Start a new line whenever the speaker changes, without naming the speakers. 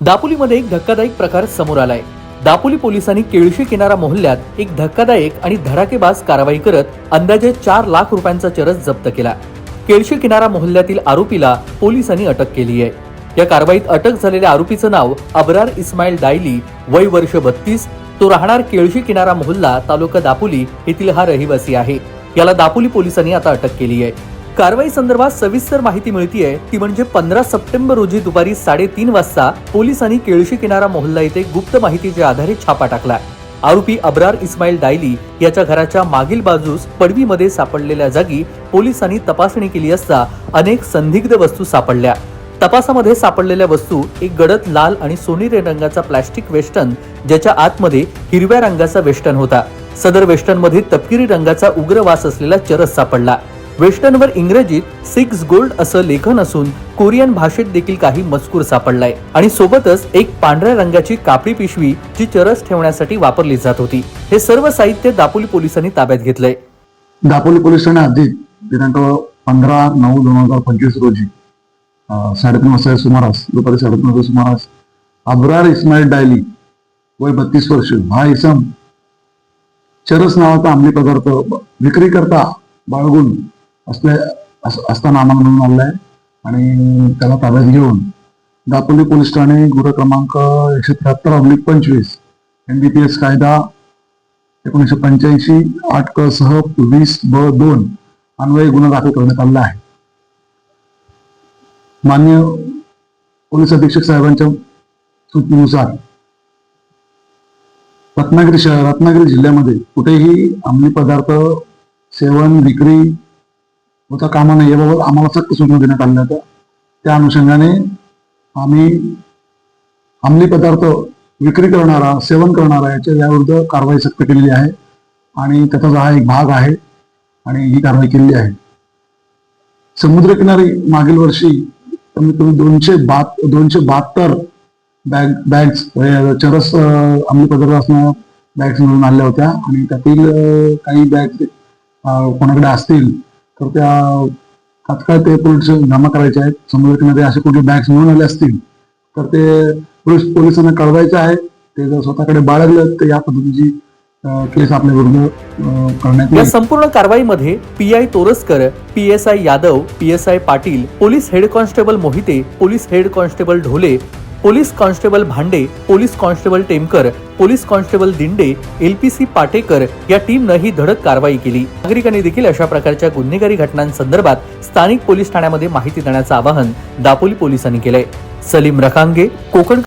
दापोलीमध्ये एक धक्कादायक प्रकार समोर आलाय. दापोली पोलिसांनी केळशी किनारा मोहल्ल्यात एक धक्कादायक आणि धडाकेबाज कारवाई करत अंदाजे चार लाख रुपयांचा चरस जप्त केला. केळशी किनारा मोहल्ल्यातील आरोपीला पोलिसांनी अटक केली आहे. या कारवाईत अटक झालेल्या आरोपीचं नाव अबरार इस्माईल डायली वय वर्ष बत्तीस. तो राहणार केळशी किनारा मोहल्ला तालुका दापोली येथील हा रहिवासी आहे. याला दापोली पोलिसांनी आता अटक केली आहे. कारवाई संदर्भात सविस्तर माहिती मिळतीये. ती म्हणजे पंधरा सप्टेंबर रोजी दुपारी साडेतीन वाजता पोलिसांनी केळशी किनारा मोहल्ला येथे गुप्त माहितीच्या आधारे छापा टाकला. आरोपी अब्रार इस्माईल डायली याच्या घराच्या मागील बाजूस पडवीमध्ये सापडलेल्या जागी पोलिसांनी तपासणी केली असता अनेक संदिग्ध वस्तू सापडल्या. तपासामध्ये सापडलेल्या वस्तू एक गडद लाल आणि सोनेरी रंगाचा प्लॅस्टिक वेस्टन ज्याच्या आतमध्ये हिरव्या रंगाचा वेस्टन होता. सदर वेस्टनमध्ये तपकिरी रंगाचा उग्र वास असलेला चरस सापडला. वेस्टर्नवर इंग्रजीत सिक्स गोल्ड असं लेखन असून कोरियन भाषेत देखील काही मजकूर सापडलाय. आणि सोबतच एक पांढऱ्या रंगाची कापडी पिशवी जी चरस ठेवण्यासाठी वापरली जात होती. हे सर्व साहित्य दापोली पोलिसांनी ताब्यात घेतलंय.
दापोली पोलिसांनी आधी दिनांक पंधरा नऊ दोन हजार पंचवीस रोजी साडेतीन वाजता सुमारास दुपारी साडेतीन वाजता सुमारास अब्रार इस्माईल डायली वय बत्तीस वर्ष हा इसम चरस नावाचा अंमली पदार्थ विक्री करता बाळगून असले असताना आम्हाला मिळून आलाय आणि त्याला ताब्यात घेऊन दापोली पोलीस ठाणे गुन्हा क्रमांक एकशे त्र्याहत्तर अब्लिक पंचवीस एनडीपीएस कायदा एकोणीसशे पंच्याऐंशी आठ क सह वीस ब दोन अन्वये गुन्हा दाखल करण्यात आलेला आहे. मान्य पोलीस अधीक्षक साहेबांच्या सूचनेनुसार रत्नागिरी शहर रत्नागिरी जिल्ह्यामध्ये कुठेही अंमली पदार्थ सेवन विक्री होता कामा नाही याबाबत आम्हाला सक्त सूचना देण्यात आल्या होत्या त्या अनुषंगाने आम्ही अंमली पदार्थ विक्री करणारा सेवन करणारा याच्या याविरुद्ध कारवाई सक्त केलेली आहे आणि त्याचा हा एक भाग आहे आणि ही कारवाई केलेली आहे. समुद्रकिनारी मागील वर्षी कमीत कमी दोनशे बात दोनशे बहात्तर बॅग बॅग्स चरस अंमली पदार्थ असणाऱ्या बॅग्स मिळून आणल्या होत्या आणि त्यातील काही बॅग कोणाकडे असतील तर त्या तात्काळ ते पोलीस जमा करायचे आहेत. समुद्रकिनारी असे कुठले बॅग्स मिळून आले असतील तर ते पोलीस पोलिसांना कळवायचं आहे. ते जर स्वतःकडे बाळगलं तर या पद्धतीची केस आपल्या विरुद्ध करण्यात
या संपूर्ण कारवाईमध्ये P I Toraskar P S I Yadav P S I Patil police head constable Mohite police head constable Dhole police constable Bhande police constable Temkar police constable Dinde L P C Patekar या टीमनं ही धडक कारवाई केली. नागरिकांनी देखील अशा प्रकारच्या गुन्हेगारी घटनांसंदर्भात स्थानिक पोलीस ठाण्यामध्ये माहिती देण्याचं आवाहन दापोली पोलिसांनी केलंय. सलीम रखांगे कोकण